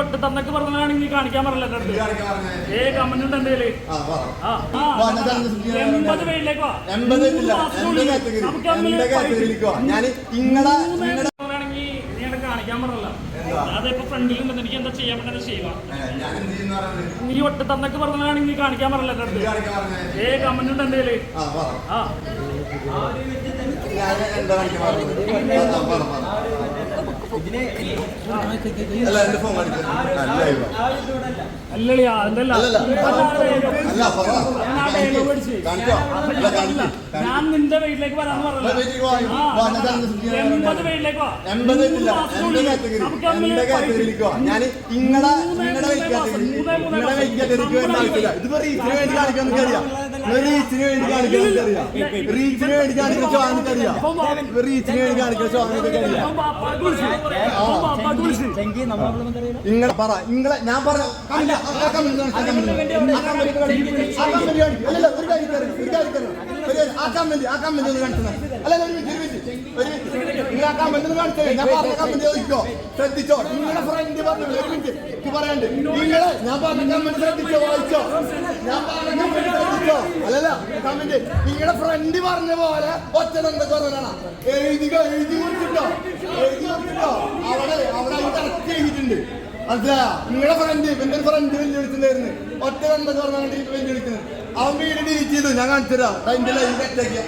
ഒറ്റ തന്നൊക്കെ പറഞ്ഞാണെങ്കിൽ കാണിക്കാൻ പറഞ്ഞില്ല ഏ കമന്റ് ഉണ്ട് എന്റെ കയ്യിൽ. എൺപത് പേരിലേക്ക് വാ. നമുക്ക് മൂന്ന് ആണെങ്കിൽ നീ എന്നെ കാണിക്കാൻ പറഞ്ഞല്ല? അതിപ്പോ ഫ്രണ്ടിലുണ്ട് എനിക്ക് എന്താ ചെയ്യാൻ പറ്റുന്നത് ചെയ്യുക? നീ ഒറ്റ തന്നൊക്കെ പറഞ്ഞാണെങ്കിൽ കാണിക്കാൻ പറഞ്ഞില്ല ഏ കമന്റ് ഉണ്ട് എന്റെ കയ്യിൽ. ആ എന്താ കാണിക്കാൻ ഞാൻ നിന്റെ വീട്ടിലേക്ക് വരാന്ന് പറഞ്ഞു ഞാൻ ഇങ്ങടെ ഇങ്ങടെ ഇങ്ങടെ വെയിറ്റ് കാറ്റഗറിക്ക് വേണ്ട ആവശ്യമില്ല ഇതിപ്പോ റീച്ചിന് വേണ്ടി കാണിക്കാൻ എനിക്കറിയാം റീച്ചിന് വേണ്ടി കാണിക്കാൻ എനിക്കറിയാം ഇപ്പൊ റീച്ചിന് വേണ്ടി കാണിക്കാൻ വിളിച്ചു. ഇങ്ങളെ പറ ഇങ്ങളെ ഞാൻ ഒന്ന് ഒരു മിനിറ്റ്, ഒരു മിനിറ്റ്. നിങ്ങൾ ഒന്ന് തരാം. ഞാൻ പറഞ്ഞ ശ്രദ്ധിച്ചോ നിങ്ങളുടെ ഫ്രണ്ട് പറഞ്ഞു ഒരു മിനിറ്റ് പറയാണ്ട് നിങ്ങളെ ഞാൻ പറഞ്ഞ ശ്രദ്ധിച്ചോ വായിച്ചോ ഞാൻ പറഞ്ഞ കമ്മിന്റ് നിങ്ങളുടെ ഫ്രണ്ട് പറഞ്ഞ പോലെ ഒറ്റ എന്തൊക്കെ പറഞ്ഞാണ് എഴുതി എഴുതി കൊടുത്തിട്ടോ? എഴുതി കൊടുത്തിട്ടോ? അവിടെ അവിടെ അത് കറക്റ്റ് ചെയ്തിട്ടുണ്ട് അതാ നിങ്ങളുടെ ഫ്രണ്ട് എന്റെ ഫ്രണ്ട് വെല്ലുവിളിച്ചിട്ടുണ്ടായിരുന്നു. ഒറ്റ എന്തൊക്കെ പറഞ്ഞാൽ വെല്ലുവിളിക്കുന്നത്. അവൻ വീട് ഡിലീറ്റ് ചെയ്തു. ഞാൻ കാണിച്ചു തരാം അതിന്റെ ലൈവ് കറ്റാക്കിയ